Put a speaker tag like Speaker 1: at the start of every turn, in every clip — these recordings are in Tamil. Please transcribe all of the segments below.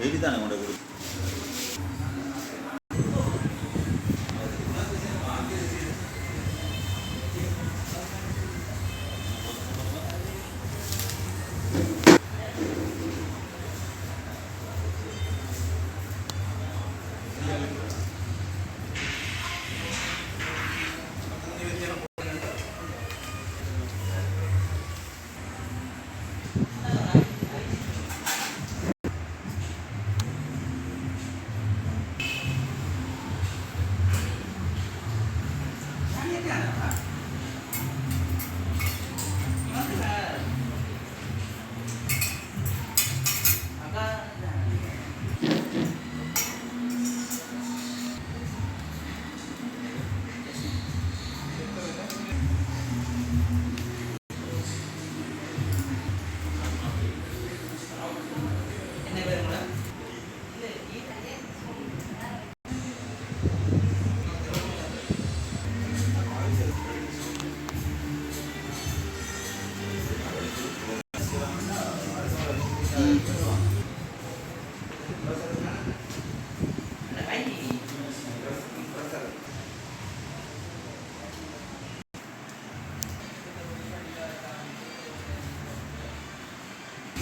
Speaker 1: வெளிதானே தானே கொண்டு கொடு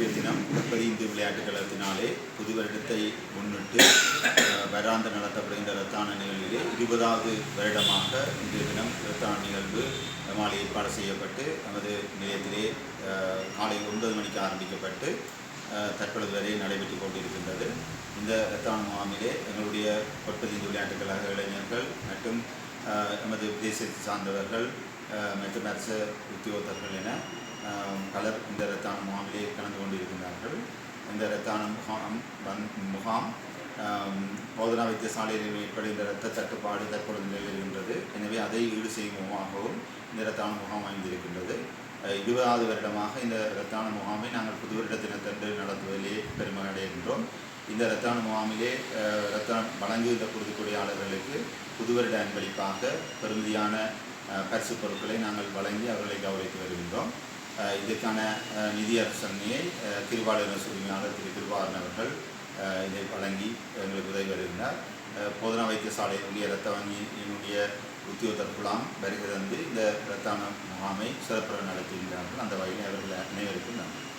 Speaker 1: இன்றைய தினம் முப்பது இந்து விளையாட்டுக் கழகத்தினாலே புது வருடத்தை முன்னிட்டு வராந்த நடத்தப்படுகின்ற ரத்தான நிகழ்விலே இருபதாவது வருடமாக இன்றைய தினம் ரத்தான நிகழ்வு மாலை ஏற்பாடு செய்யப்பட்டு நமது நிலையத்திலே காலை ஒன்பது மணிக்கு ஆரம்பிக்கப்பட்டு தற்பொழுது வரை நடைபெற்றுக் கொண்டிருக்கின்றது. இந்த ரத்தான முகாமிலே எங்களுடைய ஒன்பது இந்து விளையாட்டுக் கழக இளைஞர்கள் மற்றும் நமது எமது தேசத்தை சார்ந்தவர்கள் மற்றும் அரசு உத்தியோகத்தர்கள் என பலர் இந்த ரத்தான முகாமிலே கலந்து கொண்டிருக்கின்றார்கள். இந்த ரத்தான முகாம் வந்- முகாம் போதனா வைத்தியசாலையில் ஏற்படுகின்ற இரத்த தட்டுப்பாடு தற்பொழுது நிலவுகின்றது. எனவே அதை ஈடு செய்யும் முகமாகவும் இந்த இரத்தான முகாம் அமைந்திருக்கின்றது. இருபதாவது வருடமாக இந்த இரத்தான முகாமை நாங்கள் புது வருட தினத்தன்று நடத்துவதிலே பெருமை அடைகின்றோம் இந்த இரத்தான முகாமிலே அஹ், இரத்தம் வழங்குகின்ற குருதிக்குடியாளர்களுக்கு புது வருட அன்பளிப்பாக பெருமதியான பரிசு பொருட்களை நாங்கள் வழங்கி அவர்களை கௌரவித்து வருகின்றோம். இதற்கான நிதி அரசனையை திருவாளர் உரிமையாளர் திரு திருவாரன் அவர்கள் இதை வழங்கி எங்களுக்கு உதவி வருகின்றார். போதனா வைத்தியசாலையினுடைய இரத்த வங்கியினுடைய உத்தியோகத்தர் குழாம் வருகை இந்த இரத்தான முகாமை சிறப்புற நடத்துகின்றார்கள். அந்த வகையில் அவர்கள் அனைவருக்கும் நன்றி.